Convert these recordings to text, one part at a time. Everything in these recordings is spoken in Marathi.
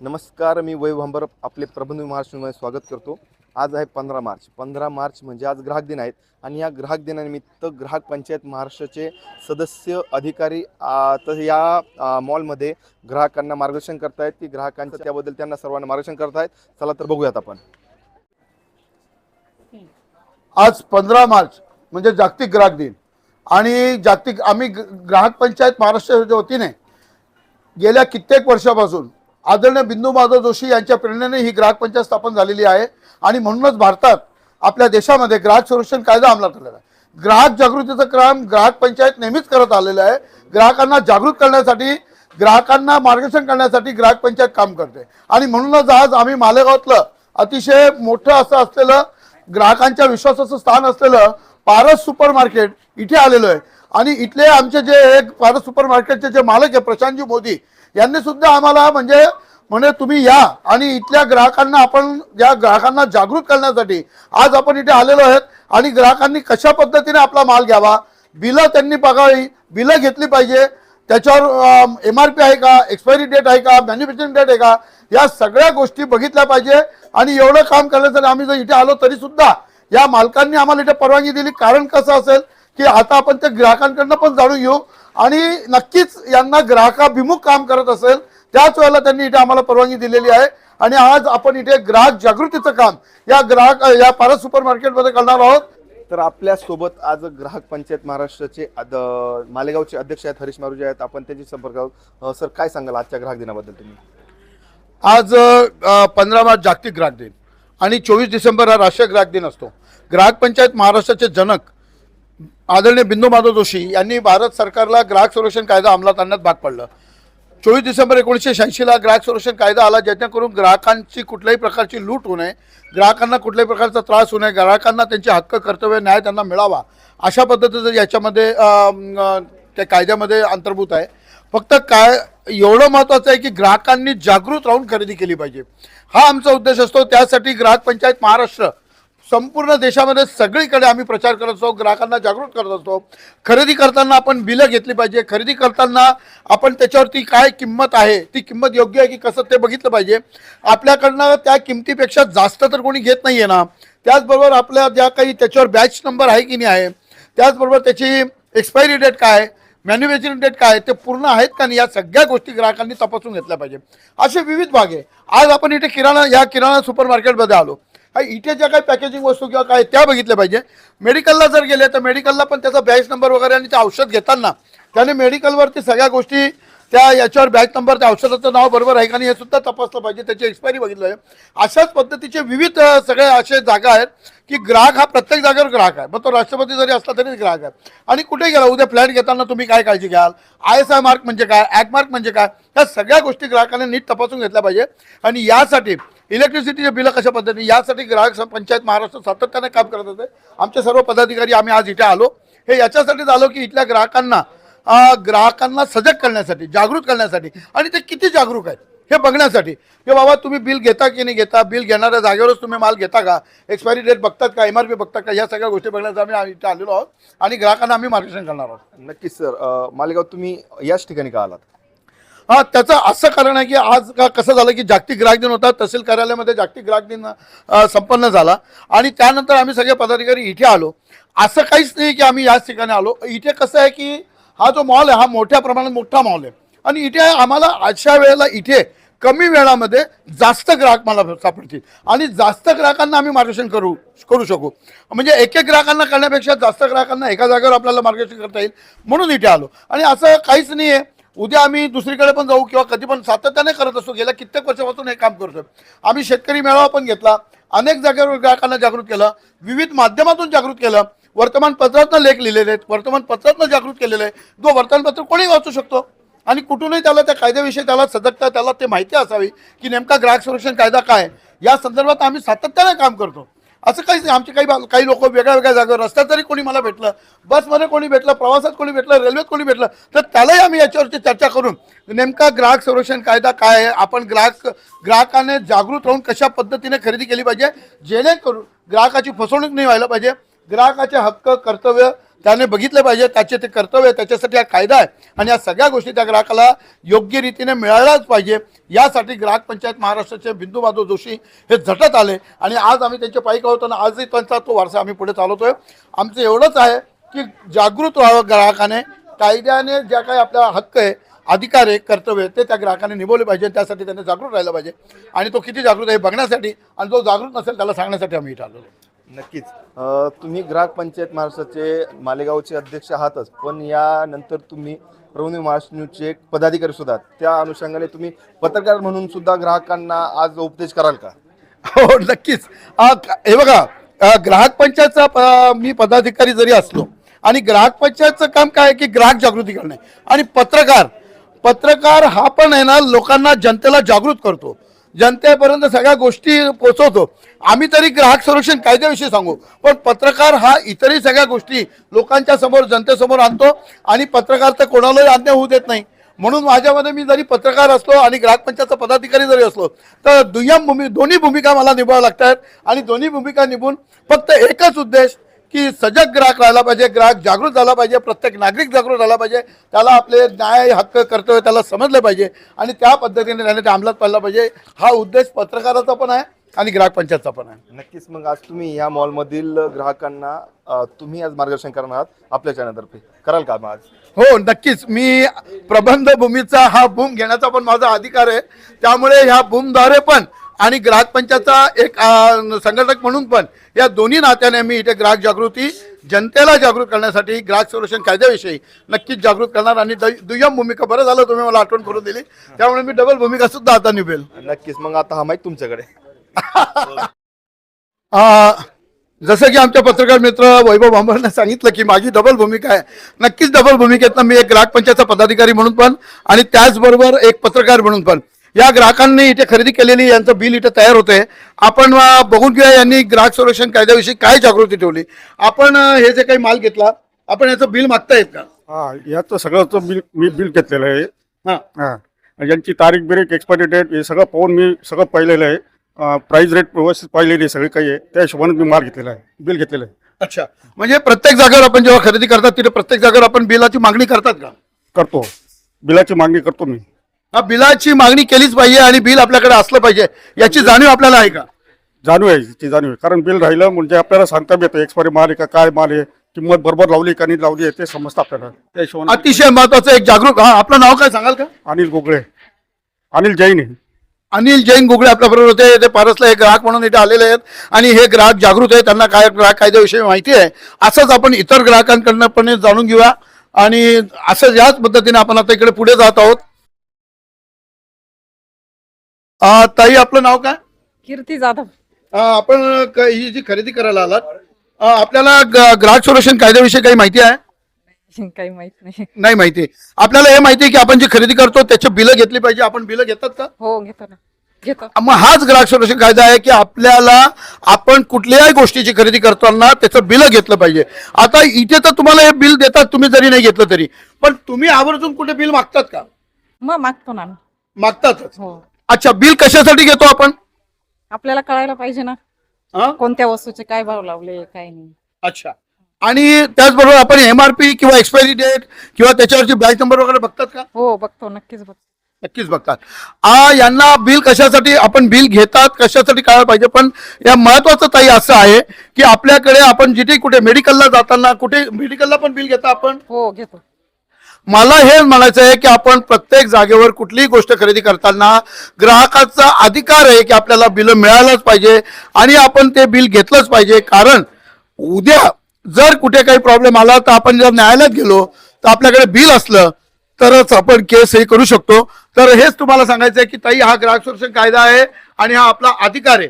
नमस्कार मी वैभव आपले प्रबंध महाराष्ट्रमध्ये स्वागत करतो. आज आहे पंधरा मार्च. पंधरा मार्च म्हणजे आज ग्राहक दिन आहेत आणि या ग्राहक दिनानिमित्त ग्राहक पंचायत महाराष्ट्राचे सदस्य अधिकारी तर या मॉलमध्ये ग्राहकांना मार्गदर्शन करतायत. की ग्राहकांचं त्याबद्दल त्यांना सर्वांना मार्गदर्शन करतायत. चला तर बघूयात आपण. आज पंधरा मार्च म्हणजे जागतिक ग्राहक दिन. आणि जागतिक आम्ही ग- ग्राहक पंचायत महाराष्ट्राच्या वतीने गेल्या कित्येक वर्षापासून आदरणीय बिंदू माधव जोशी यांच्या प्रेरणेने ही ग्राहक पंचायत स्थापन झालेली आहे. आणि म्हणूनच भारतात आपल्या देशामध्ये ग्राहक संरक्षण कायदा अंमलात आलेला आहे. ग्राहक जागृतीचं काम ग्राहक पंचायत नेहमीच करत आलेलं आहे. ग्राहकांना जागृत करण्यासाठी ग्राहकांना मार्गदर्शन करण्यासाठी ग्राहक पंचायत काम करते. आणि म्हणूनच आज आम्ही मालेगावातलं अतिशय मोठं असं असलेलं ग्राहकांच्या विश्वासाचं स्थान असलेलं पारस सुपर मार्केट इथे आलेलो आहे. आणि इथले आमचे जे एक पारस सुपर मार्केटचे जे मालक आहे प्रशांतजी मोदी यांनी सुद्धा आम्हाला म्हणजे म्हणे तुम्ही या आणि इथल्या ग्राहकांना आपण या ग्राहकांना जागृत करण्यासाठी आज आपण इथे आलेलो आहेत आणि ग्राहकांनी कशा पद्धतीने आपला माल घ्यावा? बिलं त्यांनी बघावी बिलं घेतली पाहिजे. त्याच्यावर एम आर पी आहे का? एक्सपायरी डेट आहे का? मॅन्युफॅक्चरिंग डेट आहे का? या सगळ्या गोष्टी बघितल्या पाहिजे आणि एवढं काम करण्यासाठी आम्ही जर इथे आलो तरी सुद्धा या मालकांनी आम्हाला इथे परवानगी दिली. कारण कसं असेल की आता आपण त्या ग्राहकांकडनं पण जाणून घेऊ. आणि नक्कीच यांना ग्राहकाभिमुख काम करत असेल त्याच वेळेला त्यांनी इथे आम्हाला परवानगी दिलेली आहे. आणि आज आपण इथे ग्राहक जागृतीचं काम या ग्राहक या पारस सुपर मार्केटमध्ये करणार आहोत. तर आपल्यासोबत आज ग्राहक पंचायत महाराष्ट्राचे अद मालेगावचे अध्यक्ष आहेत हरीश मारुजी आहेत. आपण त्यांची संपर्क आहोत सर काय सांगाल आजच्या ग्राहक दिनाबद्दल तुम्ही? आज पंधरा मार्च जागतिक ग्राहक दिन आणि चोवीस डिसेंबर हा राष्ट्रीय ग्राहक दिन असतो. ग्राहक पंचायत महाराष्ट्राचे जनक आदरणीय बिंदू माधव जोशी यांनी भारत सरकारला ग्राहक संरक्षण कायदा अंमलात आणण्यात भाग पडलं. चोवीस डिसेंबर एकोणीसशे शहाऐंशीला ग्राहक संरक्षण कायदा आला जेणेकरून ग्राहकांची कुठल्याही प्रकारची लूट होऊ नये ग्राहकांना कुठल्याही प्रकारचा त्रास होऊ नये ग्राहकांना त्यांचे हक्क कर्तव्य न्याय त्यांना मिळावा. अशा पद्धतीचं याच्यामध्ये त्या कायद्यामध्ये अंतर्भूत आहे. फक्त काय एवढं महत्त्वाचं आहे की ग्राहकांनी जागृत राहून खरेदी केली पाहिजे. हा आमचा उद्देश असतो. त्यासाठी ग्राहक पंचायत महाराष्ट्र संपूर्ण देशामध्ये सगळीकडे आम्ही प्रचार करत असतो ग्राहकांना जागृत करत असतो. खरेदी करताना आपण बिलं घेतली पाहिजे. खरेदी करताना आपण त्याच्यावरती काय किंमत आहे ती किंमत योग्य आहे की कसं ते बघितलं पाहिजे. आपल्याकडनं त्या किमतीपेक्षा जास्त तर कोणी घेत नाही आहे ना. त्याचबरोबर आपल्या ज्या काही त्याच्यावर बॅच नंबर आहे की नाही आहे त्याचबरोबर त्याची एक्सपायरी डेट काय आहे मॅन्युफॅक्चरिंग डेट काय ते पूर्ण आहेत का नाही या सगळ्या गोष्टी ग्राहकांनी तपासून घेतल्या पाहिजे. असे विविध भाग आहे. आज आपण इथे किराणा या किराणा सुपर मार्केटमध्ये आलो. हा इटेच्या ज्या काही पॅकेजिंग वस्तू किंवा काय त्या बघितल्या पाहिजे. मेडिकलला जर गेले तर मेडिकलला पण त्याचा बॅच नंबर वगैरे आणि ते औषध घेताना त्याने मेडिकलवरती सगळ्या गोष्टी त्या याच्यावर बॅच नंबर त्या औषधाचं नाव बरोबर आहे का नाही हे सुद्धा तपासलं पाहिजे त्याची एक्सपायरी बघितलं आहे अशाच पद्धतीचे विविध सगळे असे जागा आहेत की ग्राहक हा प्रत्येक जागेवर ग्राहक आहे. मग तो राष्ट्रपती जरी असला तरी ग्राहक आहे. आणि कुठे गेला उद्या फ्लॅट घेताना तुम्ही काय काळजी घ्याल? आय एस आय मार्क म्हणजे काय? ॲक मार्क म्हणजे काय? ह्या सगळ्या गोष्टी ग्राहकांनी नीट तपासून घेतल्या पाहिजे. आणि यासाठी इलेक्ट्रिसिटीचे बिलं कशा पद्धतीने? यासाठी ग्राहक पंचायत महाराष्ट्र सातत्याने काम करत होते. आमचे सर्व पदाधिकारी आम्ही आज इथे आलो. हे याच्यासाठीच आलो की इथल्या ग्राहकांना ग्राहकांना सजग करण्यासाठी जागृत करण्यासाठी आणि ते किती जागरूक आहेत हे बघण्यासाठी. की बाबा तुम्ही बिल घेता की नाही घेता बिल घेणाऱ्या जागेवरच तुम्ही माल घेता का? एक्सपायरी डेट बघतात का? एम आर पी बघतात का? या सगळ्या गोष्टी बघण्यासाठी आम्ही इथे आलेलो आहोत आणि ग्राहकांना आम्ही मार्गदर्शन करणार आहोत. नक्कीच सर. मालेगाव तुम्ही याच ठिकाणी का आलात? हा त्याचं असं कारण आहे की आज का कसं झालं की जागतिक ग्राहक दिन होता तहसील कार्यालयामध्ये जागतिक ग्राहक दिन संपन्न झाला. आणि त्यानंतर आम्ही सगळे पदाधिकारी इथे आलो. असं काहीच नाही की आम्ही याच ठिकाणी आलो. इथे कसं आहे की हा जो मॉल आहे हा मोठ्या प्रमाणात मोठा मॉल आहे. आणि इथे आम्हाला अशा वेळेला इथे कमी वेळामध्ये जास्त ग्राहक मला सापडतील. आणि जास्त ग्राहकांना आम्ही मार्गदर्शन करू करू शकू. म्हणजे एक एक ग्राहकांना करण्यापेक्षा जास्त ग्राहकांना एका जागेवर आपल्याला मार्गदर्शन करता येईल म्हणून इथे आलो. आणि असं काहीच नाही आहे उद्या आम्ही दुसरीकडे पण जाऊ किंवा कधी पण सातत्याने करत असतो गेल्या कित्येक वर्षापासून हे काम करतोय आम्ही शेतकरी मेळावा पण घेतला अनेक जागेवर ग्राहकांना जागृत केलं विविध माध्यमातून जागृत केलं. वर्तमानपत्रातनं लेख लिहिलेले आहेत वर्तमानपत्रातनं जागृत केलेलं आहे जो वर्तमानपत्र कोणी वाचू शकतो? आणि कुठूनही त्याला त्या कायद्याविषयी त्याला सजगता त्याला ते माहिती असावी की नेमका ग्राहक संरक्षण कायदा काय या संदर्भात आम्ही सातत्याने काम करतो. असं काहीच नाही. आमचे काही बा- काही लोक वेगळ्या वेगळ्या जागेवर रस्त्यात जरी कोणी मला भेटलं बसमध्ये कोणी भेटलं प्रवासात कोणी भेटलं रेल्वेत कोणी भेटलं तर त्यालाही आम्ही याच्यावरती चर्चा करून नेमका ग्राहक संरक्षण कायदा काय आहे आपण ग्राहक ग्राहकाने जागृत राहून कशा पद्धतीने खरेदी केली पाहिजे जेणेकरून ग्राहकाची फसवणूक नाही व्हायला पाहिजे. ग्राहकाचे हक्क कर्तव्य त्याने बघितले पाहिजे त्याचे ते कर्तव्य आहे, त्याच्यासाठी हा कायदा आहे. आणि या सगळ्या गोष्टी त्या ग्राहकाला योग्य रीतीने मिळायलाच पाहिजे. यासाठी ग्राहक पंचायत महाराष्ट्राचे बिंदू माधव जोशी हे झटत आले. आणि आज आम्ही त्यांचे पायी होतो आणि आजही त्यांचा तो वारसा आम्ही पुढे चालवतोय. आमचं एवढंच आहे की जागृत व्हावं ग्राहकाने. कायद्याने ज्या काही आपला हक्क आहे अधिकार आहे कर्तव्य आहे, ते त्या ग्राहकाने निभवले पाहिजे. त्यासाठी त्यांनी जागृत राहिलं पाहिजे. आणि तो किती जागृत आहे बघण्यासाठी आणि जो जागृत नसेल त्याला सांगण्यासाठी आम्ही इथं आलो नक्कीच. अ, तुम्ही ग्राहक पंचायत महाराष्ट्राचे मालेगावचे अध्यक्ष आहातच पण यानंतर तुम्ही प्रबंध महाराष्ट्र न्यूजचे एक पदाधिकारी सुद्धा आहात. त्या अनुषंगाने तुम्ही पत्रकार म्हणून सुद्धा ग्राहकांना आज उपदेश कराल का? हो नक्कीच. आ, क- हे बघा अ, ग्राहक पंचायतचा प- मी पदाधिकारी जरी असलो आणि ग्राहक पंचायतचं काम काय आहे की ग्राहक जागृती करणे. आणि पत्रकार पत्रकार हा पण आहे ना लोकांना जनतेला जागृत करतो. जनतेपर्यंत सगळ्या गोष्टी पोचवतो. आम्ही तरी ग्राहक संरक्षण कायद्याविषयी सांगू. पण पत्रकार हा इतरही सगळ्या गोष्टी लोकांच्या समोर जनतेसमोर आणतो आणि पत्रकार तर कोणालाही आज्ञा होऊ देत नाही. म्हणून माझ्यामध्ये मी जरी पत्रकार असलो आणि ग्राहक पंचायतचा पदाधिकारी जरी असलो तर दुय्यम भूमी दोन्ही भूमिका मला निभाव्या लागतात आणि दोन्ही भूमिका निभून फक्त एकच उद्देश की सजग ग्राहक राहिला पाहिजे ग्राहक जागृत झाला पाहिजे प्रत्येक नागरिक जागृत झाला पाहिजे त्याला आपले न्याय हक्क कर्तव्य त्याला समजले पाहिजे आणि त्या पद्धतीने त्याने ते अंमलात पाडला पाहिजे. हा उद्देश पत्रकाराचा पण आहे आणि ग्राहक पंचायतचा पण आहे. नक्कीच मग आज तुम्ही या मॉलमधील ग्राहकांना अ, तुम्ही आज मार्गदर्शन करणार आहात आपल्या चॅनलतर्फे. कराल का मग आज? हो नक्कीच. मी प्रबंध भूमीचा हा भूम घेण्याचा पण माझा अधिकार आहे. त्यामुळे ह्या भूमद्वारे पण आणि ग्राहक पंचायतचा एक संघटक म्हणून पण या दोन्ही नात्याने मी इथे ग्राहक जागृती जनतेला जागृत करण्यासाठी ग्राहक संरक्षण कायद्याविषयी नक्कीच जागृत करणार आणि दुय्यम भूमिका बरं झालं तुम्ही मला आठवण करून दिली. त्यामुळे मी डबल भूमिका सुद्धा आता निभेल नक्कीच मग आता हा माईक तुमच्याकडे. जसं की आमच्या पत्रकार मित्र वैभव भांबरने सांगितलं की माझी डबल भूमिका आहे. नक्कीच डबल भूमिकेतनं मी एक ग्राहक पंचायतचा पदाधिकारी म्हणून पण आणि त्याचबरोबर एक पत्रकार म्हणून पण. या ग्राहकांनी इथे खरेदी केलेली यांचं बिल इथे तयार होते आपण बघून घेऊया यांनी ग्राहक संरक्षण कायद्याविषयी काय जागृती ठेवली. आपण हे जे काही माल घेतला आपण याचं बिल मागता येत का? हा याचं सगळं बिल मी बिल घेतलेलं आहे. हा. हा. यांची तारीख बिरीक एक्सपायरी डेट हे सगळं पाहून मी सगळं पाहिलेलं आहे. प्राईस रेट व्यवस्थित पाहिलेली आहे सगळी काही आहे. त्या हिशोबाने मी माल घेतलेला आहे. बिल घेतलेलं आहे. अच्छा. म्हणजे प्रत्येक जागेवर आपण जेव्हा खरेदी करतात तिथे प्रत्येक जागेवर आपण बिलाची मागणी करतात का? करतो. बिलाची मागणी करतो मी. बिलाची मागणी केलीच पाहिजे आणि बिल आपल्याकडे असलं पाहिजे याची जाणीव आपल्याला आहे का? जाणीव आहे ती जाणीव आहे. कारण बिल राहिलं म्हणजे आपल्याला सांगता येतं एक्सपायरी माल आहे का काय माल आहे किंमत बरोबर लावली का नाही लावली आहे ते समजतं आपल्याला. त्या हिशोबाने अतिशय महत्वाचं एक जागरूक हा आपलं नाव काय सांगाल का? अनिल गोगळे. अनिल जैन आहे. अनिल जैन गुगळे आपल्या बरोबर होते ते पारसला हे ग्राहक म्हणून इथे आलेले आहेत आणि हे ग्राहक जागृत आहेत त्यांना काय ग्राहक कायद्याविषयी माहिती आहे असंच आपण इतर ग्राहकांकडनं पण जाणून घेऊया. आणि असंच याच पद्धतीने आपण आता इकडे पुढे जात आहोत. ताई आपलं नाव काय? कीर्ती जाधव. आपण क- ही जी खरेदी करायला आलात आपल्याला ग- ग्राहक संरक्षण कायद्याविषयी काही माहिती आहे? काही माहीत नाही. नाही माहिती. आपल्याला हे माहिती आहे की आपण जी खरेदी करतो त्याची बिलं घेतली पाहिजे. आपण बिलं घेतात का? हो घेतो ना. घेतो. मग हाच ग्राहक संरक्षण कायदा आहे की आपल्याला आपण कुठल्याही गोष्टीची खरेदी करताना त्याचं बिल घेतलं पाहिजे. आता इथे तर तुम्हाला हे बिल देतात तुम्ही जरी नाही घेतलं तरी. पण तुम्ही आवर्जून कुठे बिल मागतात का? मग मागतो ना आम्ही. मागतातच. हो. अच्छा बिल कशासाठी घेतो आपण? आपल्याला कळायला पाहिजे ना. हा? कोणत्या वस्तूचे काय भाव लावले काय नाही. अच्छा. आणि त्याचबरोबर आपण एमआरपी किंवा एक्सपायरी डेट किंवा त्याच्यावरची बॅच नंबर वगैरे बघतात का? हो बघतो नक्कीच बघतो. नक्कीच बघतात. आ यांना बिल कशासाठी आपण बिल घेतात कशासाठी कळायला पाहिजे? पण या महत्वाचं ताई असं आहे की आपल्याकडे आपण जिथे कुठे मेडिकलला जाताना कुठे मेडिकलला पण बिल घेता आपण? हो घेतो. मला हे म्हणायचं आहे की आपण प्रत्येक जागेवर कुठलीही गोष्ट खरेदी करताना ग्राहकाचा अधिकार आहे की आपल्याला बिल मिळायलाच पाहिजे आणि आपण ते बिल घेतलंच पाहिजे. कारण उद्या जर कुठे काही प्रॉब्लेम आला तर आपण जर न्यायालयात गेलो तर आपल्याकडे बिल असलं तरच आपण केस हे करू शकतो. तर हेच तुम्हाला सांगायचं आहे की ताई हा ग्राहक संरक्षण कायदा आहे आणि हा आपला अधिकार आहे.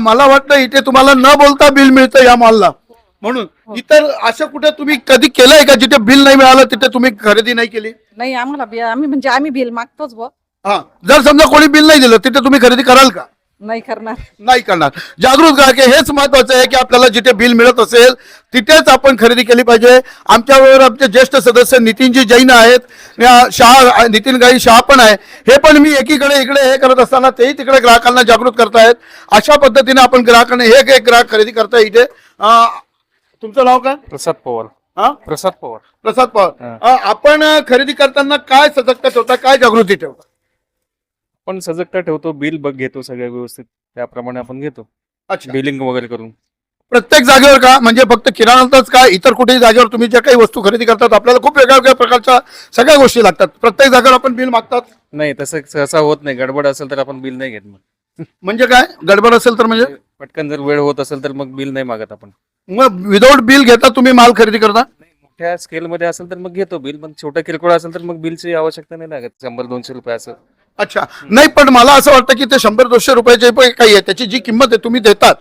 मला वाटतं इथे तुम्हाला न बोलता बिल मिळतं या मॉलला म्हणून इतर असं कुठे तुम्ही कधी केलंय का जिथे बिल नाही मिळालं तिथे तुम्ही खरेदी नाही केली? नाही आम्हाला बी- आम्ही म्हणजे आम्ही बिल मागतोच ब हा. जर समजा कोणी बिल नाही दिलं तिथे तुम्ही खरेदी कराल का? नाही करणार. नाही करणार. जागृत ग्राहक आहे हेच महत्वाचं आहे की आपल्याला जिथे बिल मिळत असेल तिथेच आपण खरेदी केली पाहिजे. आमच्याबरोबर आमचे ज्येष्ठ सदस्य नितीनजी जैन आहेत. या शहा नितीन गाई शहा पण आहे. हे पण मी एकीकडे इकडे हे करत असताना तेही तिकडे ग्राहकांना जागृत करतायत. अशा पद्धतीने आपण ग्राहकांना हे एक ग्राहक खरेदी करताय इथे. अं, तुमचं नाव काय? प्रसाद पवार. हा? प्रसाद पवार. प्रसाद पवार. हा. अ, आपण अ, खरेदी करताना काय सजगता ठेवता काय जागृती ठेवता? पण सजगता ठेवतो बिल बघ घेतो सगळ्या व्यवस्थित. त्याप्रमाणे आपण घेतो. अच्छा. बिलिंग वगैरे करून. प्रत्येक जागेवर का? म्हणजे फक्त किराणातच का इतर कुठेही जागेवर तुम्ही ज्या काही वस्तू खरेदी करतात आपल्याला खूप वेगळ्या वेगळ्या प्रकारच्या सगळ्या गोष्टी लागतात. प्रत्येक जागेवर आपण बिल मागतात? नाही तसं सहसा होत नाही. गडबड असेल तर आपण बिल नाही घेत मग. म्हणजे काय? गडबड असेल तर म्हणजे? पटकन जर वेळ होत असेल तर मग बिल नाही मागत आपण. मग विदाऊट बिल घेता तुम्ही माल खरेदी करता? नाही मोठ्या स्केल मध्ये असेल तर मग घेतो बिल पण छोटा किरकोळ असेल तर मग बिलची आवश्यकता नाही लागत शंभर दोनशे रुपये असं. अच्छा. नाही पण मला असं वाटतं की ते शंभर दोनशे रुपयाचे पण काही आहे त्याची जी किंमत आहे तुम्ही देतात.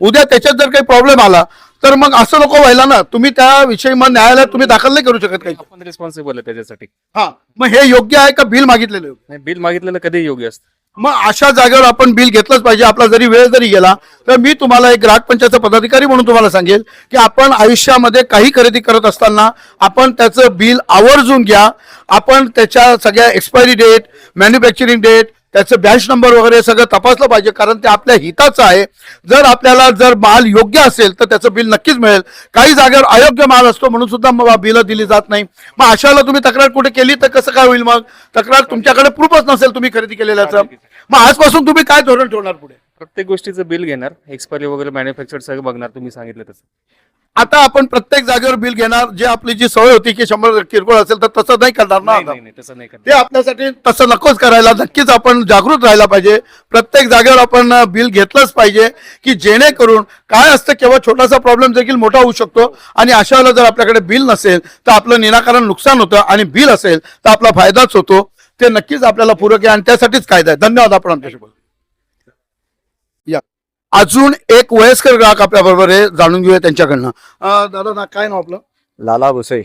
उद्या त्याच्यात जर काही प्रॉब्लेम आला तर मग असं नको व्हायला ना. तुम्ही त्याविषयी मग न्यायालयात तुम्ही दाखल नाही करू शकत काही. आपण रिस्पॉन्सिबल आहे त्याच्यासाठी. हा. मग हे योग्य आहे का बिल मागितलेलं? नाही बिल मागितलेलं कधी योग्य असतं? मग अशा जागेवर आपण बिल घेतलंच पाहिजे. आपला जरी वेळ जरी गेला तर मी तुम्हाला एक ग्राहक पंचायत पदाधिकारी म्हणून तुम्हाला सांगेल की आपण आयुष्यामध्ये काही खरेदी करत असताना आपण त्याचं बिल आवर्जून घ्या. आपण त्याच्या सगळ्या एक्सपायरी डेट मॅन्युफॅक्चरिंग डेट त्याचं बॅच नंबर वगैरे सगळं तपासलं पाहिजे कारण ते आपल्या हिताचं आहे. जर आपल्याला जर माल योग्य असेल तर त्याचं बिल नक्कीच मिळेल. काही जागेवर अयोग्य माल असतो म्हणून सुद्धा मग बिलं दिली जात नाही. मग अशाला तुम्ही तक्रार कुठे केली तर कसं काय होईल मग? तक्रार तुमच्याकडे प्रूफच नसेल तुम्ही खरेदी केलेल्याचं. मग आजपासून तुम्ही काय धोरण ठेवणार पुढे? प्रत्येक गोष्टीचं बिल घेणार एक्सपायरी वगैरे मॅन्युफॅक्चर सगळं बघणार तुम्ही सांगितलं तसं. आता आपण प्रत्येक जागेवर बिल घेणार जे आपली जी सवय होती की शंभर किरकोळ असेल तर तसं नाही करणार ना नाही आता. नाही नाही, तसं नाही करणार. ते आपल्यासाठी तसं नकोच करायला नक्कीच आपण जागृत राहायला पाहिजे. प्रत्येक जागेवर आपण अ, बिल घेतलंच पाहिजे की जेणेकरून काय असतं केव्हा छोटासा प्रॉब्लेम देखील मोठा होऊ शकतो आणि अशा वेळेला जर आपल्याकडे बिल नसेल तर आपलं निराकरण नुकसान होतं आणि बिल असेल तर आपला फायदाच होतो. ते नक्कीच आपल्याला पूरक आहे आणि त्यासाठीच कायदा आहे. धन्यवाद आपण आमच्याशी बोलू या. अजून एक वयस्कर ग्राहक आपल्या बरोबर आहे जाणून घेऊया त्यांच्याकडनं. अ, दादा ना काय नाव आपलं? लाला भुसे.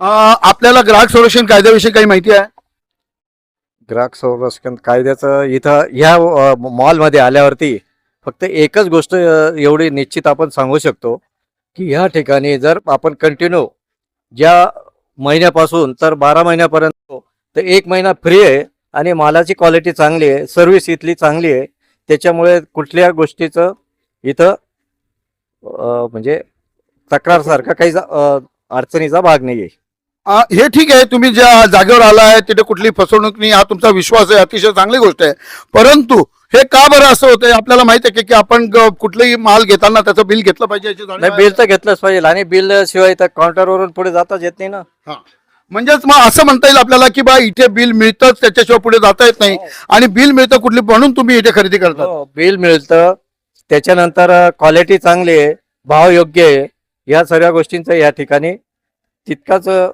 अ, आपल्याला ग्राहक संरक्षण कायद्याविषयी काही माहिती आहे? ग्राहक संरक्षण कायद्याचं इथं ह्या अ, मॉलमध्ये आल्यावरती फक्त एकच गोष्ट अ, एवढी निश्चित आपण सांगू शकतो की ह्या ठिकाणी जर आपण कंटिन्यू ज्या महिन्यापासून तर बारा महिन्यापर्यंत तर एक महिना फ्री आहे आणि मालाची क्वालिटी चांगली आहे सर्व्हिस इथली चांगली आहे. त्याच्यामुळे कुठल्या गोष्टीचं इथं म्हणजे तक्रारसारखा काही अडचणीचा भाग नाही आहे. हे ठीक आहे तुम्ही ज्या जागेवर आलाय तिथे कुठली फसवणूक नाही हा तुमचा विश्वास आहे अतिशय चांगली गोष्ट आहे. परंतु हे का बरं असं होतंय आपल्याला माहीत आहे की- आपण कुठलंही माल घेताना त्याचं बिल घेतलं पाहिजे याची जाणीव नाही आहे. बिल तर घेतलंच पाहिजे आणि बिल शिवाय तर काउंटरवरून पुढे जाताच येत नाही ना. म्हणजेच मग असं म्हणता येईल आपल्याला की बा इथे बिल मिळतंच त्याच्याशिवाय पुढे जाता येत नाही. आणि बिल मिळतं कुठली म्हणून तुम्ही इथे खरेदी करता. हो, बिल मिळतं. त्याच्यानंतर क्वालिटी चांगली आहे भाव योग्य आहे या सर्व गोष्टींचा या ठिकाणी तितकाच अ,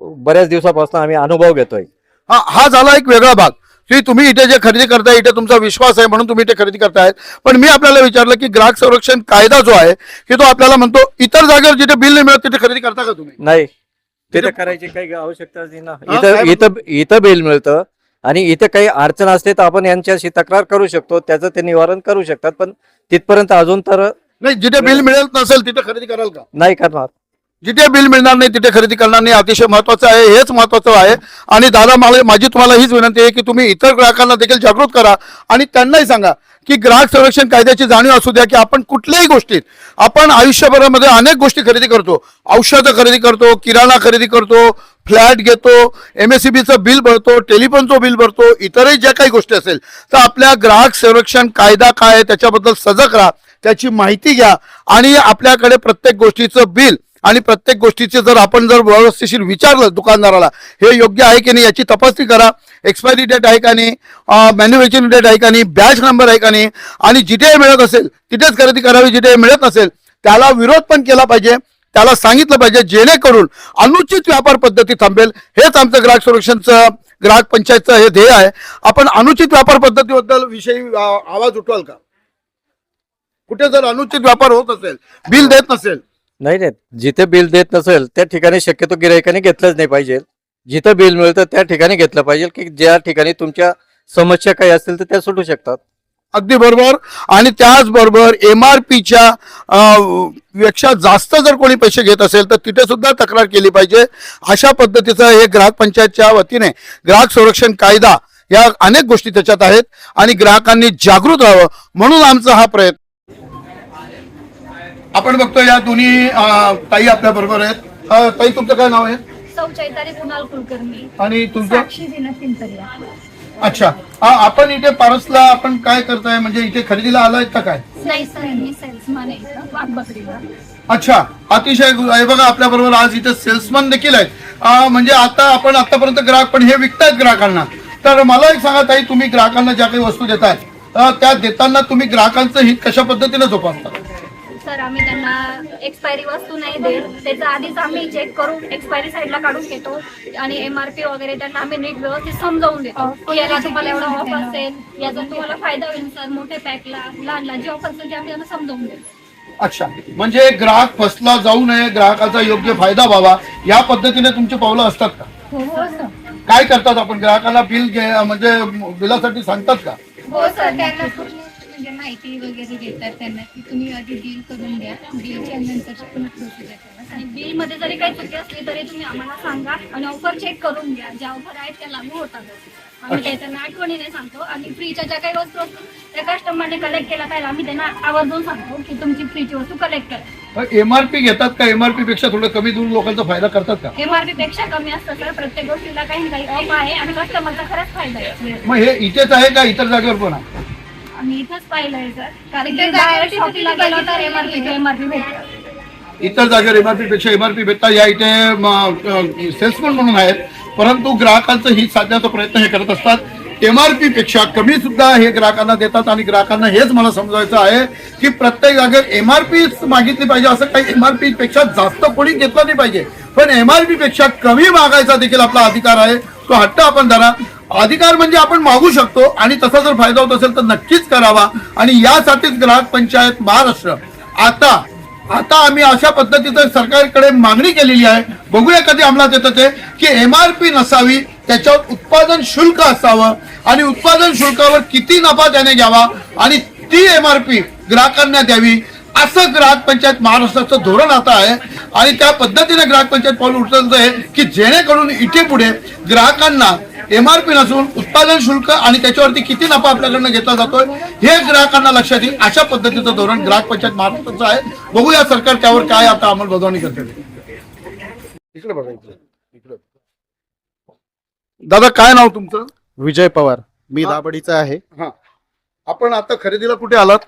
बऱ्याच दिवसापासून आम्ही अनुभव घेतोय. हा हा झाला एक वेगळा भाग. की तुम्ही इथे जे खरेदी करताय इथे तुमचा विश्वास आहे म्हणून तुम्ही इथे खरेदी करतायत. पण मी आपल्याला विचारलं की ग्राहक संरक्षण कायदा जो आहे की तो आपल्याला म्हणतो इतर जागेवर जिथे बिल नाही मिळत तिथे खरेदी करता का तुम्ही? नाही. तिथे तिथे- करायची काही आवश्यकता नाही ना. इथं इथं इथं बिल मिळतं आणि इथे काही अडचण असते तर आपण यांच्याशी तक्रार करू शकतो त्याचं ते निवारण करू शकतात पण तिथपर्यंत अजून तर नाही जिथे बिल मिळेल नसेल तिथे खरेदी कराल का? नाही करणार. जिथे बिल मिळणार नाही तिथे खरेदी करणार नाही अतिशय महत्वाचं आहे हेच महत्वाचं आहे. आणि दादा मला माझी तुम्हाला हीच विनंती आहे की तुम्ही इतर ग्राहकांना देखील जागृत करा आणि त्यांनाही सांगा की ग्राहक संरक्षण कायद्याची जाणीव असू द्या की आपण कुठल्याही गोष्टीत आपण आयुष्यभरामध्ये अनेक गोष्टी खरेदी करतो. औषधं खरेदी करतो किराणा खरेदी करतो फ्लॅट घेतो एम एस सी बीचं बिल भरतो टेलिफोनचं बिल भरतो इतरही ज्या काही गोष्टी असेल तर आपल्या ग्राहक संरक्षण कायदा काय आहे त्याच्याबद्दल सजग राहा त्याची माहिती घ्या आणि आपल्याकडे प्रत्येक गोष्टीचं बिल आणि प्रत्येक गोष्टीचे जर आपण जर व्यवस्थेशीर विचारलं दुकानदाराला हे योग्य आहे की नाही याची तपासणी करा. एक्सपायरी डेट आहे का नाही? मॅन्युफॅक्चरिंग डेट आहे का नाही? बॅच नंबर आहे का नाही? आणि जिथे मिळत असेल तिथेच खरेदी करावी जिथे मिळत नसेल त्याला विरोध पण केला पाहिजे. त्याला सांगितलं पाहिजे जेणेकरून अनुचित व्यापार पद्धती थांबेल. हेच आमचं ग्राहक संरक्षणचं ग्राहक पंचायतचं हे ध्येय आहे. आपण अनुचित व्यापार पद्धतीबद्दल विषयी आवाज उठवाल का? कुठे जर अनुचित व्यापार होत असेल बिल देत नसेल नाही नाही. जिथे बिल देत नसेल त्या ठिकाणी शक्यतो गिरायकाने घेतलंच नाही पाहिजे. जिथं बिल मिळतं त्या ठिकाणी घेतलं पाहिजे की ज्या ठिकाणी तुमच्या समस्या काही असतील तर त्या सुटू शकतात. अगदी बरोबर. आणि त्याचबरोबर एम आर पीच्या पेक्षा जास्त जर कोणी पैसे घेत असेल तर तिथे सुद्धा तक्रार केली पाहिजे. अशा पद्धतीचं हे ग्राहक पंचायतच्या वतीने ग्राहक संरक्षण कायदा या अनेक गोष्टी त्याच्यात आहेत आणि ग्राहकांनी जागृत राहावं म्हणून आमचा हा प्रयत्न आपण बघतो या दोन्ही ताई आपल्या बरोबर आहेत. अ, ताई तुमचं काय नाव आहे? सौ चैताली कुणाल कुलकर्णी. आणि तुमचं? साक्षी दिनस पिंपरिया अच्छा. अ, आपण इथे पारसला आपण काय करताय? म्हणजे इथे खरेदीला आलाय का काय? नाही सर मी सेल्समॅन आहे इथं वाघबकरीला. अच्छा. अतिशय गु- हे बघा आपल्या बरोबर आज इथे सेल्समन देखील आहेत. अं, म्हणजे आता आपण आतापर्यंत ग्राहक पण हे विकतायत ग्राहकांना. तर मला एक सांगा ताई तुम्ही ग्राहकांना ज्या काही वस्तू देताय अं, त्या देताना तुम्ही ग्राहकांचं हित कशा पद्धतीने जोपासता? सर आम्ही त्यांना एक्सपायरी वस्तू नाही देत. त्याचं आधीच आम्ही चेक करून एक्सपायरी साईडला काढून घेतो. आणि एमआरपी वगैरे त्यांना आम्ही नीट व्यवस्थित समजावून देतो. की याला तुम्हाला एवढा ऑफ असेल याचा तुम्हाला फायदा होईल सर मोठ्या पॅकला लहान लहान जे ऑफ असेल ते आम्ही त्यांना समजावून देतो. अच्छा. म्हणजे ग्राहक फसला जाऊ नये ग्राहकाचा योग्य फायदा व्हावा या पद्धतीने तुमची पावलं असतात का? हो हो सर काय करतात आपण? ग्राहकांना बिल घे म्हणजे बिलासाठी सांगतात का? हो सर त्यांना माहिती वगैरे देतात त्यांना की तुम्ही आधी डील करून द्या. डीलच्या नंतरची पुन्हा प्रोसिजर करा. आणि बिलमध्ये जरी काही चुकी असली तरी तुम्ही आम्हाला सांगा आणि ऑफर चेक करून घ्या. ज्या ऑफर आहेत त्या लागू होतात. आम्ही ते त्यांना आठवणीने सांगतो. आणि फ्रीच्या ज्या काही वस्तू असतात त्या कस्टमरने कलेक्ट केल्या पाहिजे आम्ही त्यांना आवर्जून सांगतो की तुमची फ्रीची वस्तू कलेक्ट करा. एमआरपी घेतात का? एमआरपी पेक्षा थोडं कमी देऊन लोकांचा फायदा करतात का? एमआरपी पेक्षा कमी असतं सर. प्रत्येक गोष्टीला काही ना काही ऑफ आहे आणि कस्टमरचा खरंच फायदा आहे. मग हे इथेच आहे का? इतर जागेवर पण आहे? आम्ही इथंच पाहिलंय सर. कारण की डायरेक्ट शॉपिंगला गेलो तर एमआरपी एमआरपी भेटतं. इतर जागेवर एमआरपी पेक्षा एमआरपी भेटतात. या इथे सेल्समन म्हणून आहेत. परंतु ग्राहकांचं हित साधण्याचा प्रयत्न हे करत असतात. एमआरपी पेक्षा कमी सुद्धा हे ग्राहकांना देतात आणि ग्राहकांना हेच मला समजायचं आहे की प्रत्येक जागेवर एमआरपी मागितली पाहिजे. असं काही एमआरपी पेक्षा जास्त कोणी घेतलं नाही पाहिजे. पण एमआरपी पेक्षा कमी मागायचा देखील आपला अधिकार आहे. तो हट्ट आपण धरा. अधिकार म्हणजे आपण मागू शकतो आणि तसा जर फायदा होत असेल तर नक्कीच करावा. आणि यासाठीच ग्राहक पंचायत महाराष्ट्र आता आता आम्ही अशा पद्धतीचं सरकारकडे मागणी केलेली आहे. बघूया कधी अंमलात येतं ते की एम आर पी नसावी त्याच्यावर उत्पादन शुल्क असावं आणि उत्पादन शुल्कावर किती नफा त्याने घ्यावा आणि ती एम आर पी ग्राहकांना द्यावी. असं ग्राहक पंचायत महाराष्ट्राचं धोरण आता आहे आणि त्या पद्धतीने ग्राहक पंचायत पाऊल उचलत आहे की जेणेकरून इथे पुढे ग्राहकांना एमआरपी नसून उत्पादन शुल्क आणि त्याच्यावरती किती नफा आपल्याकडनं घेतला जातोय हे ग्राहकांना लक्षात येईल. अशा पद्धतीचं धोरण ग्राहक पंचायत महाराष्ट्राचं आहे. बघूया सरकार त्यावर काय आता अंमलबजावणी करते ते. इकडे बघा इकडे. इकडे. दादा काय नाव तुमचं? विजय पवार. मी हा. दाबडीचा आहे. हा. आपण आता खरेदीला कुठे आलात?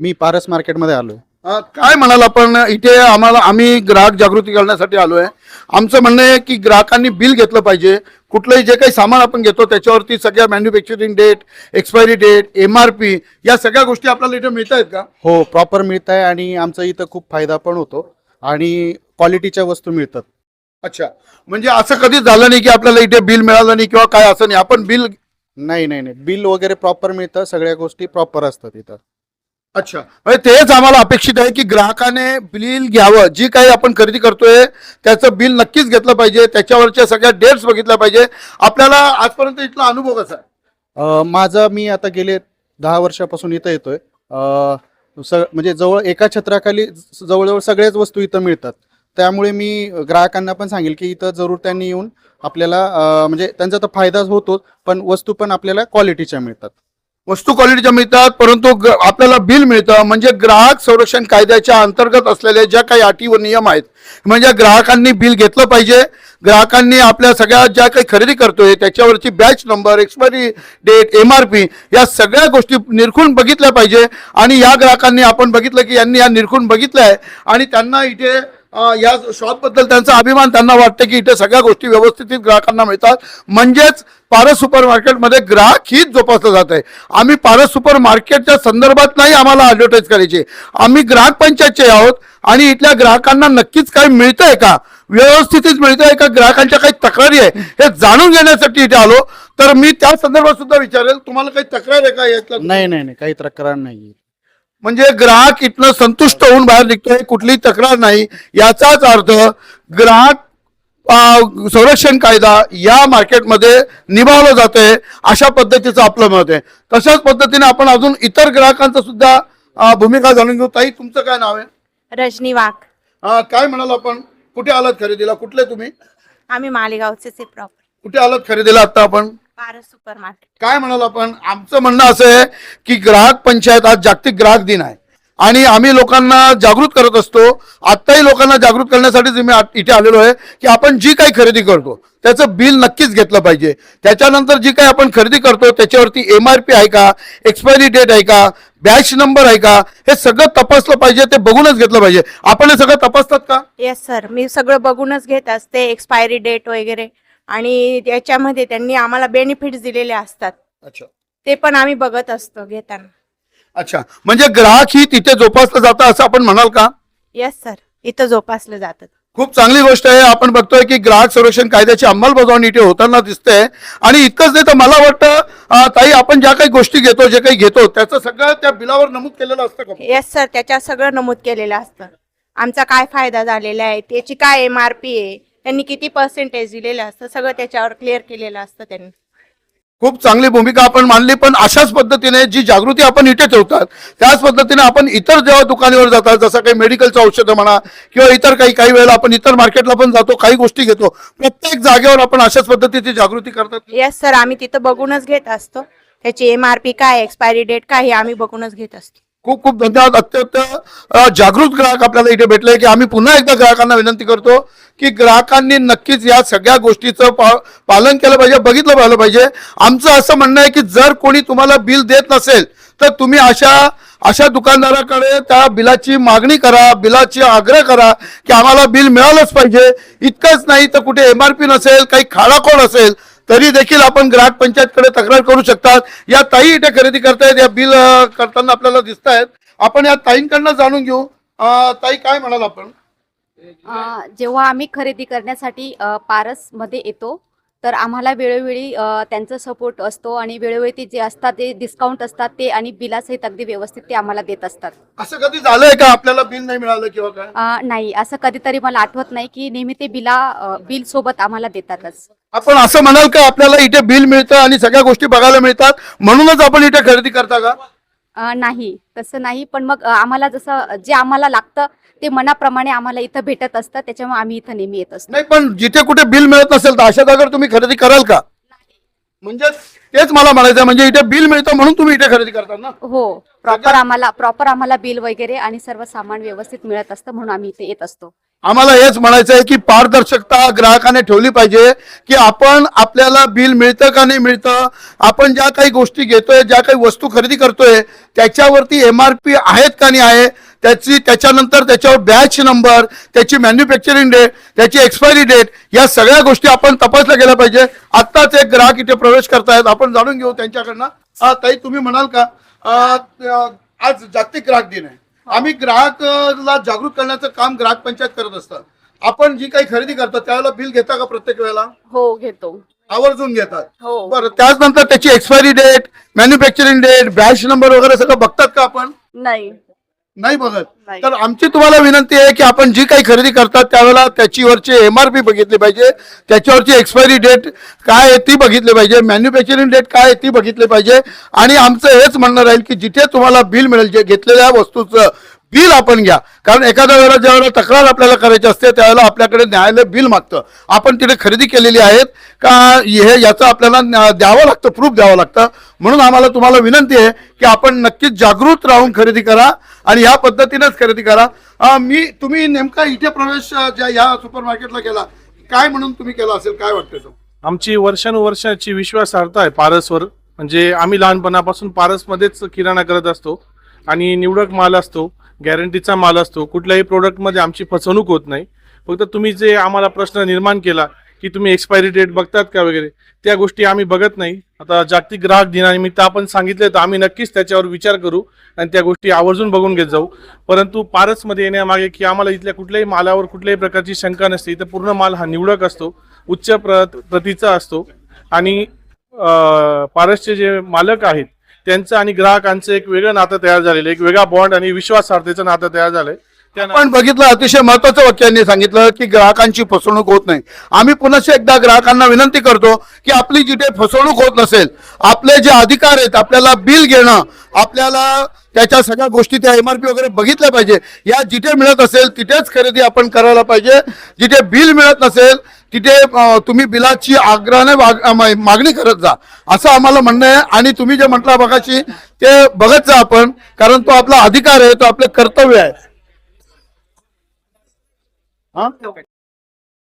मी पारस मार्केटमध्ये आलोय. अ, काय म्हणाल आपण इथे आम्हाला आम्ही ग्राहक जागृती करण्यासाठी आलोय. आमचं म्हणणं आहे की ग्राहकांनी बिल घेतलं पाहिजे. कुठलंही जे काही सामान आपण घेतो त्याच्यावरती सगळ्या manufacturing date expiry date M R P या सगळ्या गोष्टी आपल्याला इथे मिळत आहेत का? हो प्रॉपर मिळत आहे आणि आमचा इथं खूप फायदा पण होतो आणि क्वालिटीच्या वस्तू मिळतात. अच्छा. म्हणजे असं कधीच झालं नाही की आपल्याला इथे बिल मिळालं नाही किंवा काय असं नाही. आपण बिल नाही नाही नाही. बिल वगैरे प्रॉपर मिळतं. सगळ्या गोष्टी प्रॉपर असतात इथं. अच्छा. म्हणजे तेच आम्हाला अपेक्षित आहे की ग्राहकाने बिल घ्यावं. जी काही आपण खरेदी करतोय त्याचं बिल नक्कीच घेतलं पाहिजे. त्याच्यावरच्या सगळ्या डेट्स बघितल्या पाहिजे. आपल्याला आजपर्यंत इथला अनुभव कसा आहे? माझा मी आता गेले दहा वर्षापासून इथं येतोय. स म्हणजे जवळ एका छत्राखाली जवळजवळ सगळ्याच वस्तू इथं मिळतात. त्यामुळे मी ग्राहकांना पण सांगेल की इथं जरूर त्यांनी येऊन आपल्याला म्हणजे त्यांचा तर फायदाच होतोच पण वस्तू पण आपल्याला क्वालिटीच्या मिळतात. वस्तू क्वालिटीच्या मिळतात परंतु ग- आपल्याला बिल मिळतं. म्हणजे ग्राहक संरक्षण कायद्याच्या अंतर्गत असलेल्या ज्या काही अटी व नियम आहेत म्हणजे ग्राहकांनी बिल घेतलं पाहिजे. ग्राहकांनी आपल्या सगळ्या ज्या काही खरेदी करतोय त्याच्यावरची batch number expiry date M R P या सगळ्या गोष्टी निरखून बघितल्या पाहिजे. आणि या ग्राहकांनी आपण बघितलं की यांनी या निरखून बघितल्या. आहे आणि त्यांना इथे या शॉपबद्दल त्यांचा अभिमान त्यांना वाटतं की इथे सगळ्या गोष्टी व्यवस्थित ग्राहकांना मिळतात. म्हणजेच पारस सुपर मार्केटमध्ये ग्राहक हीच जोपासलं जात आहे. आम्ही पारस सुपर मार्केटच्या संदर्भात नाही आम्हाला ॲडव्हर्टाईज करायची. आम्ही ग्राहक पंचायतचे आहोत आणि इथल्या ग्राहकांना नक्कीच काही मिळतंय का? व्यवस्थितच मिळतंय का? ग्राहकांच्या काही तक्रारी आहे? हे जाणून घेण्यासाठी इथे आलो. तर मी त्या संदर्भात सुद्धा विचारेल तुम्हाला काही तक्रार आहे का यातला? नाही नाही नाही काही तक्रार नाही म्हणजे ग्राहक इथनं संतुष्ट होऊन बाहेर निघतोय कुठलीही तक्रार नाही. याचाच अर्थ ग्राहक संरक्षण कायदा या मार्केटमध्ये निभावलं जात अशा पद्धतीचं आपलं मत आहे. तशाच पद्धतीने आपण अजून इतर ग्राहकांचं सुद्धा भूमिका जाणून घेऊ. ताई तुमचं काय नाव आहे? रजनी वाघ. काय म्हणाल आपण? कुठे आलात खरेदीला? कुठले तुम्ही? आम्ही प्रॉपर कुठे आलात खरेदीला आता आपण? पारस सुपर मार्केट काय म्हणाल आपण? आमचं म्हणणं असं आहे की ग्राहक पंचायत आज जागतिक ग्राहक दिन आहे. आणि आम्ही लोकांना जागृत करत असतो. आत्ताही लोकांना जागृत करण्यासाठीच मी इथे आलेलो आहे की आपण जी काही खरेदी करतो त्याचं बिल नक्कीच घेतलं पाहिजे. त्याच्यानंतर जी काही आपण खरेदी करतो त्याच्यावरती एम आर पी आहे का? एक्सपायरी डेट आहे का? बॅच नंबर आहे का? हे सगळं तपासलं पाहिजे ते बघूनच घेतलं पाहिजे. आपण हे सगळं तपासतात का? येस सर मी सगळं बघूनच घेत असते एक्सपायरी डेट वगैरे. आणि त्याच्यामध्ये त्यांनी आम्हाला बेनिफिट्स दिलेले असतात. अच्छा. ते पण आम्ही बघत असतो घेताना. अच्छा. म्हणजे ग्राहक ही तिथे जोपासलं जातं असं आपण म्हणाल का? येस सर इथं जोपासलं जातं. खूप चांगली गोष्ट आहे. आपण बघतोय की ग्राहक संरक्षण कायद्याची अंमलबजावणी इथे होताना दिसते. आणि इतकंच नाही तर मला वाटतं अं, ताई आपण ज्या काही गोष्टी घेतो जे काही घेतो त्याचं सगळं त्या बिलावर नमूद केलेलं असतं का? येस सर त्याच्यात सगळं नमूद केलेलं असतं. आमचा काय फायदा झालेला आहे? त्याची काय एम आर पी आहे? त्यांनी किती पर्सेंटेज दिलेलं असतं सगळं त्याच्यावर क्लिअर केलेलं असतं त्यांनी. खूप चांगली भूमिका आपण मांडली पण अशाच पद्धतीने जी जागृती आपण इथे ठेवतात त्याच पद्धतीने आपण इतर जेव्हा दुकानावर जातात जसं काही मेडिकलचं औषधं म्हणा किंवा इतर काही काही वेळेला आपण इतर मार्केटला पण जातो काही गोष्टी घेतो प्रत्येक जागेवर आपण अशाच पद्धतीची जागृती करतात? येस सर आम्ही तिथं बघूनच घेत असतो. त्याची एम आर पी काय एक्सपायरी डेट काय हे आम्ही बघूनच घेत असतो. खूप खूप धन्यवाद. अत्यंत जागृत ग्राहक आपल्याला इथे भेटले की आम्ही पुन्हा एकदा ग्राहकांना विनंती करतो की ग्राहकांनी नक्कीच या सगळ्या गोष्टीचं पा पालन केलं पाहिजे बघितलं पाहिलं पाहिजे. आमचं असं म्हणणं आहे की जर कोणी तुम्हाला बिल देत नसेल तर तुम्ही अशा अशा दुकानदाराकडे त्या बिलाची मागणी करा बिलाची आग्रह करा की आम्हाला बिल मिळालंच पाहिजे. इतकंच नाही तर कुठे एम आर पी नसेल काही खाडाखोड असेल तरी देखील आपण ग्राहक पंचायतकडे तक्रार करू शकतात. या ताई इथे खरेदी करतायत या बिल करताना आपल्याला दिसत आहेत आपण या ताईंकडनं जाणून घेऊ. ताई काय म्हणाल आपण? जेव्हा आम्ही खरेदी करण्यासाठी पारस पारसमध्ये येतो तर आम्हाला वेळोवेळी त्यांचा सपोर्ट असतो आणि वेळोवेळी ते जे असतात ते डिस्काउंट असतात ते आणि बिलासहित अगदी व्यवस्थित ते आम्हाला देत असतात. असं कधी झालंय का? आपल्याला बिल नाही मिळालं किंवा काय? अ, नाही. असं कधीतरी मला आठवत नाही की नेहमी ते बिला बिल सोबत आम्हाला देतातच. आपण असं म्हणाल का? आपल्याला इथे बिल मिळतं आणि सगळ्या गोष्टी बघायला मिळतात. म्हणूनच आपण इथे खरेदी करता का? नाही तसं नाही. पण मग आम्हाला जसं जे आम्हाला लागतं ते मनाप्रमाणे आम्हाला इथं भेटत असतं. त्याच्यामुळे आम्ही इथं नेहमी येत असतो. नाही पण जिथे कुठे बिल मिळत नसेल तर अशा जागेवर तुम्ही खरेदी कराल का? म्हणजे तेच मला म्हणायचं म्हणजे इथे बिल मिळतं म्हणून तुम्ही इथे खरेदी करता ना? हो. प्रॉपर आम्हाला प्रॉपर आम्हाला बिल वगैरे आणि सर्व सामान व्यवस्थित मिळत असतं म्हणून आम्ही इथे येत असतो. आम्हाला हेच म्हणायचं आहे की पारदर्शकता ग्राहकाने ठेवली पाहिजे की आपण आपल्याला बिल मिळतं का नाही मिळतं आपण ज्या काही गोष्टी घेतोय ज्या काही वस्तू खरेदी करतोय त्याच्यावरती एम आर पी आहेत का नाही आहे त्याची त्याच्यानंतर त्याच्यावर बॅच नंबर त्याची मॅन्युफॅक्चरिंग डेट त्याची एक्सपायरी डेट या सगळ्या गोष्टी आपण तपासल्या गेल्या पाहिजे. आत्ताच एक ग्राहक इथे प्रवेश करतायत. आपण जाणून घेऊ त्यांच्याकडनं. ताई तुम्ही म्हणाल का? आज जागतिक ग्राहक दिन आहे. आम्ही ग्राहकला जागृत करण्याचं काम ग्राहक पंचायत करत असतात. आपण जी काही खरेदी करतो त्यावेळेला बिल घेता का प्रत्येक वेळेला? हो घेतो. आवर्जून घेतात. हो. बरं त्याचनंतर त्याची expiry date manufacturing date batch number वगैरे सगळं बघतात का आपण? नाही. नाही बघत. तर आमची तुम्हाला विनंती आहे की आपण जी काही खरेदी करतात त्यावेळेला त्याच्यावरची एम आर पी बघितली पाहिजे. त्याच्यावरची एक्सपायरी डेट काय आहे ती बघितली पाहिजे. मॅन्युफॅक्चरिंग डेट काय आहे ती बघितली पाहिजे. आणि आमचं हेच म्हणणं राहील की जिथे तुम्हाला बिल मिळेल जे घेतलेल्या वस्तूचं बिल आपण घ्या. कारण एखाद्या वेळेला ज्या वेळेला तक्रार आपल्याला करायची असते त्यावेळेला आपल्याकडे न्यायालय बिल मागतं. आपण तिथे खरेदी केलेली आहेत का हे याचं आपल्याला द्यावं लागतं प्रूफ द्यावं लागतं. म्हणून आम्हाला तुम्हाला विनंती आहे की आपण नक्कीच जागृत राहून खरेदी करा आणि ह्या पद्धतीनेच खरेदी करा. मी तुम्ही नेमका इथे प्रवेश ज्या या सुपर मार्केटला केला काय म्हणून तुम्ही केला असेल काय वाटतं तो? आमची वर्षानुवर्षाची विश्वासार्हता आहे पारसवर. म्हणजे आम्ही लहानपणापासून पारसमध्येच किराणा करत असतो आणि निवडक माल असतो. गॅरंटीचा माल असतो. कुठल्याही प्रोडक्टमध्ये आमची फसवणूक होत नाही. फक्त तुम्ही जे आम्हाला प्रश्न निर्माण केला की तुम्ही एक्सपायरी डेट बघतात का वगैरे त्या गोष्टी आम्ही बघत नाही. आता जागतिक ग्राहक दिनानिमित्त आपण सांगितलं तर आम्ही नक्कीच त्याच्यावर विचार करू आणि त्या गोष्टी आवर्जून बघून घेत जाऊ. परंतु पारसमध्ये येण्यामागे की आम्हाला इथल्या कुठल्याही मालावर कुठल्याही प्रकारची शंका नसते. इथं पूर्ण माल हा निवडक असतो उच्च प्र प्रतीचा असतो. आणि पारसचे जे मालक आहेत त्यांचं आणि ग्राहकांचं एक वेगळं नातं तयार झालेलं एक वेगळा बॉन्ड आणि विश्वासार्थेचं नातं तयार झालं आहे ना- आपण बघितलं अतिशय महत्वाचं वाक्यांनी सांगितलं की ग्राहकांची फसवणूक होत नाही. आम्ही पुन्हा एकदा ग्राहकांना विनंती करतो की आपली जिथे फसवणूक होत नसेल आपले जे अधिकार आहेत आपल्याला बिल घेणं आपल्याला त्याच्या सगळ्या गोष्टी त्या एम आर पी वगैरे बघितल्या पाहिजे. या जिथे मिळत असेल तिथेच खरेदी आपण करायला पाहिजे. जिथे बिल मिळत नसेल तिथे तुम्ही बिलाची आग्रहाने मागणी करत जा. असं आम्हाला म्हणणं आहे. आणि तुम्ही जे म्हटलं बघाशी ते बघत जा आपण कारण तो आपला अधिकार आहे तो आपले कर्तव्य आहे.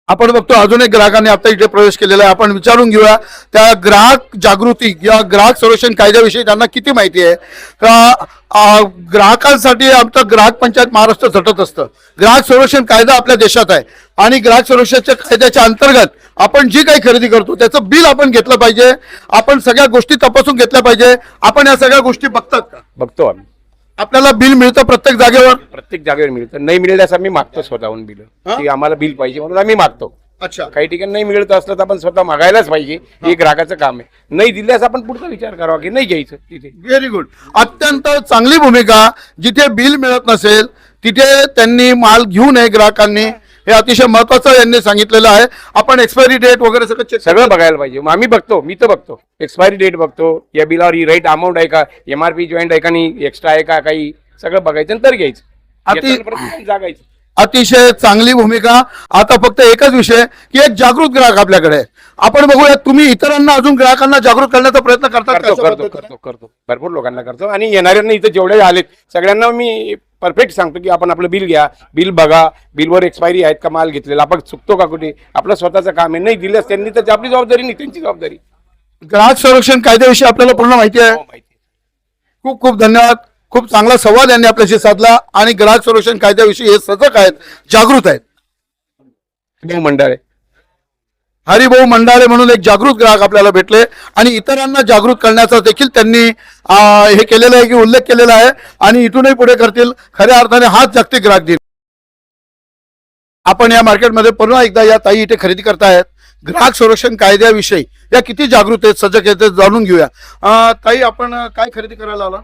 आपण बघतो अजून एक ग्राहकांनी आता इथे प्रवेश केलेला आहे. आपण विचारून घेऊया त्या ग्राहक जागृती या ग्राहक संरक्षण कायद्याविषयी त्यांना किती माहिती आहे? का ग्राहकांसाठी आमचं ग्राहक पंचायत महाराष्ट्र झटत असतं. ग्राहक संरक्षण कायदा आपल्या देशात आहे. आणि ग्राहक संरक्षणच्या कायद्याच्या अंतर्गत आपण जी काही खरेदी करतो त्याचं बिल आपण घेतलं पाहिजे. आपण सगळ्या गोष्टी तपासून घेतल्या पाहिजे. आपण या सगळ्या गोष्टी बघतात का? बघतो आम्ही. आपल्याला बिल मिळतं प्रत्येक जागेवर? प्रत्येक जागेवर मिळतं. नाही मिळाल्यास आम्ही मागतो स्वतःहून बिल. हा? की आम्हाला बिल पाहिजे म्हणून आम्ही मागतो. अच्छा. काही ठिकाणी नाही मिळत असलं तर आपण स्वतः मागायलाच पाहिजे. हे ग्राहकाचं काम आहे. नाही दिल्यास आपण पुढचा विचार करावा की नाही घ्यायचं तिथे. व्हेरी गुड अत्यंत चांगली भूमिका. जिथे बिल मिळत नसेल तिथे त्यांनी माल घेऊ नये ग्राहकांनी. हे अतिशय महत्वाचं यांनी सांगितलेलं आहे. आपण एक्सपायरी डेट वगैरे सगळं सगळं बघायला पाहिजे. मग आम्ही बघतो मी तर बघतो. एक्सपायरी डेट बघतो. या बिलावर ही राईट अमाऊंट आहे का? एमआरपी जॉईंट आहे का नाही? एक्स्ट्रा आहे का? काही सगळं बघायचं तर घ्यायचं. अति- जागायचं. अतिशय चांगली भूमिका. आता फक्त एकच विषय की एक जागृत ग्राहक आपल्याकडे. आपण बघूया तुम्ही इतरांना अजून ग्राहकांना जागृत करण्याचा प्रयत्न करतो करतो पद्धतीने? करतो करतो. भरपूर लोकांना करतो. आणि येणाऱ्यांना इथं जेवढे आलेत सगळ्यांना मी परफेक्ट सांगतो की आपण आपलं बिल घ्या बिल बघा बिलवर एक्सपायरी आहेत का माल घेतलेला आपण चुकतो का कुठे? आपलं स्वतःचं काम आहे. नाही दिल्यास त्यांनी तर आपली जबाबदारी नाही त्यांची जबाबदारी. ग्राहक संरक्षण कायद्याविषयी आपल्याला पूर्ण माहिती आहे. हो, माहिती खूप खूप धन्यवाद. खूप चांगला संवाद यांनी आपल्याशी साधला आणि ग्राहक संरक्षण कायद्याविषयी हे सजग आहेत जागृत आहेत. आहे. मंडळ. आहे हरिभाऊ मंडाळे म्हणून एक जागृत ग्राहक आपल्याला भेटले आणि इतरांना जागृत करण्याचा देखील त्यांनी हे केलेलं आहे की उल्लेख केलेला आहे आणि इथूनही पुढे करतील. खऱ्या अर्थाने हाच जागतिक ग्राहक दिन. आपण या मार्केटमध्ये पुन्हा एकदा या ताई इथे खरेदी करतायत. ग्राहक संरक्षण कायद्याविषयी या किती जागृत आहेत सजग आहेत जाणून घेऊया. ताई आपण काय खरेदी करायला आला?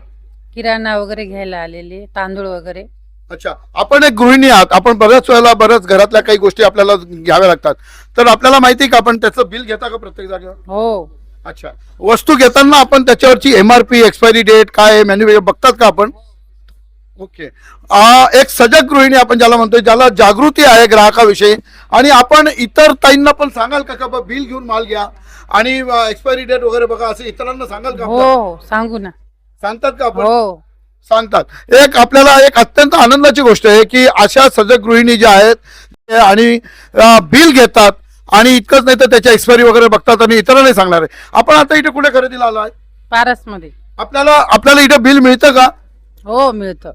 किराणा वगैरे घ्यायला आलेले तांदूळ वगैरे. अच्छा आपण एक गृहिणी आहात. आपण बऱ्याच वेळेला बऱ्याच घरातल्या काही गोष्टी आपल्याला घ्याव्या लागतात. तर आपल्याला माहिती का आपण त्याचं बिल घेता का प्रत्येक जागेवर? हो. अच्छा. वस्तू घेताना आपण त्याच्यावरची एमआरपी एक्सपायरी डेट काय मॅन्यू बघतात का आपण? ओके. आ, एक सजग गृहिणी आपण ज्याला म्हणतोय ज्याला जागृती आहे ग्राहकाविषयी. आणि आपण इतर ताईंना पण सांगाल का का बिल घेऊन माल घ्या. आणि एक्सपायरी डेट वगैरे बघा असं इतरांना सांगाल का हो? हो सांगू ना. सांगतात का आपण? हो. सांगतात. एक आपल्याला एक अत्यंत आनंदाची गोष्ट आहे की अशा सजग गृहिणी ज्या आहेत आणि बिल घेतात आणि इतकंच नाही तर त्याच्या एक्सपायरी वगैरे बघतात आणि इतरांनाही सांगणार आहे. आपण आता इथे कुठे खरेदीला आलाय पारसमध्ये आपल्याला आपल्याला इथे बिल मिळतं का? हो मिळतं.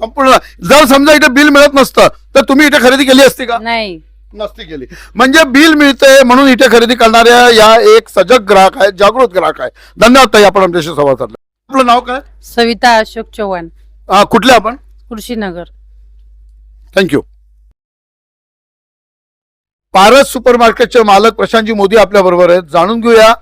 संपूर्ण जर समजा इथे बिल मिळत नसतं तर तुम्ही इथे खरेदी केली असती का? नाही. नसती केली. म्हणजे बिल मिळतंय म्हणून इथे खरेदी करणाऱ्या या एक सजग ग्राहक आहेत जागृत ग्राहक आहे धन्यवाद ताई आपण आमच्याशी संवाद साधला. आपलं नाव काय? सविता अशोक चव्हाण. अं, कुठले आपण? कृषीनगर थँक्यू पारस सुपर मार्केटचे मालक प्रशांतजी मोदी आपल्या बरोबर आहेत. जाणून घेऊया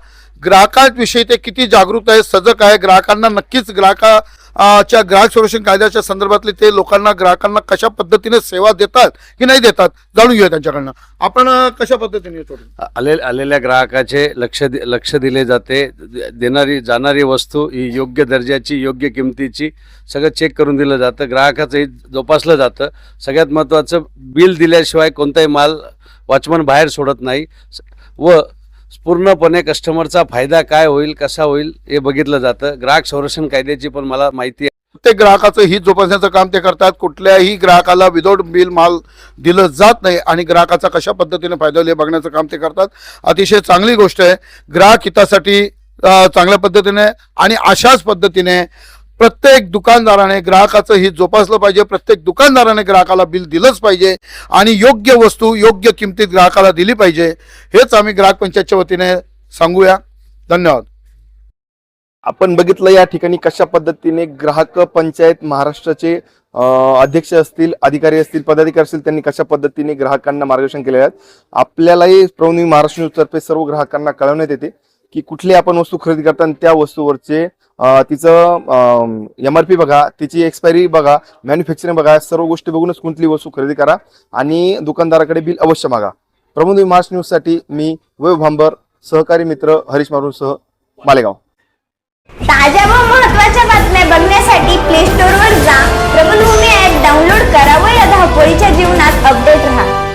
ग्राहकांविषयी ते किती जागृत आहे सजग आहे ग्राहकांना नक्कीच ग्राहका च्या ग्राहक संरक्षण कायद्याच्या संदर्भातले ते लोकांना ग्राहकांना कशा पद्धतीने सेवा देतात की नाही देतात जाणून घेऊया त्यांच्याकडनं. आपण कशा पद्धतीने आले आलेल्या ग्राहकाचे लक्ष दि- लक्ष दिले जाते. देणारी जाणारी वस्तू ही योग्य दर्जाची योग्य किमतीची सगळं चेक करून दिलं जातं. ग्राहकाचंही जोपासलं जातं. सगळ्यात महत्त्वाचं बिल दिल्याशिवाय कोणताही माल वॉचमन बाहेर सोडत नाही. व पूर्णपणे कस्टमरचा फायदा काय होईल कसा होईल हे बघितलं जातं. ग्राहक संरक्षण कायद्याची पण मला माहिती आहे. प्रत्येक ग्राहकाचं हित जोपासण्याचं काम ते करतात. कुठल्याही ग्राहकाला विदाऊट बिल माल दिलं जात नाही आणि ग्राहकाचा कशा पद्धतीने फायदा होईल हे बघण्याचं काम ते करतात. अतिशय चांगली गोष्ट आहे. ग्राहक हितासाठी चांगल्या पद्धतीने आणि अशाच पद्धतीने प्रत्येक दुकानदाराने ग्राहकाचं हित जोपासलं पाहिजे प्रत्येक दुकानदाराने ग्राहकाला बिल दिलंच पाहिजे आणि योग्य वस्तू योग्य किमतीत ग्राहकाला दिली पाहिजे हेच आम्ही ग्राहक पंचायतच्या वतीने सांगूया. धन्यवाद. आपण बघितलं या ठिकाणी कशा पद्धतीने ग्राहक पंचायत महाराष्ट्राचे अध्यक्ष असतील अधिकारी असतील पदाधिकारी असतील त्यांनी कशा पद्धतीने ग्राहकांना मार्गदर्शन केले आहेत आपल्यालाही प्रवणी महाराष्ट्र न्यूजतर्फे सर्व ग्राहकांना कळवण्यात येते की कुठली आपण वस्तू खरेदी करताना त्या वस्तूवरचे तिचं एम आर पी बघा तिची एक्सपायरी बघा मॅन्युफॅक्चरिंग बघा सर्व गोष्टी बघूनच कोणतीही वस्तू खरेदी करा आणि दुकानदाराकडे बिल अवश्य मागा. प्रबंध महाराष्ट्र न्यूजसाठी मी वैभ भांबर सहकारी मित्र हरीश मारूसह मालेगाव. ताज्या व महत्त्वाच्या बातम्या बघण्यासाठी प्ले स्टोअर वर जा. प्रबलभूमी ऍप डाउनलोड करा व या धावपळीच्या जीवनात अपडेट राहा.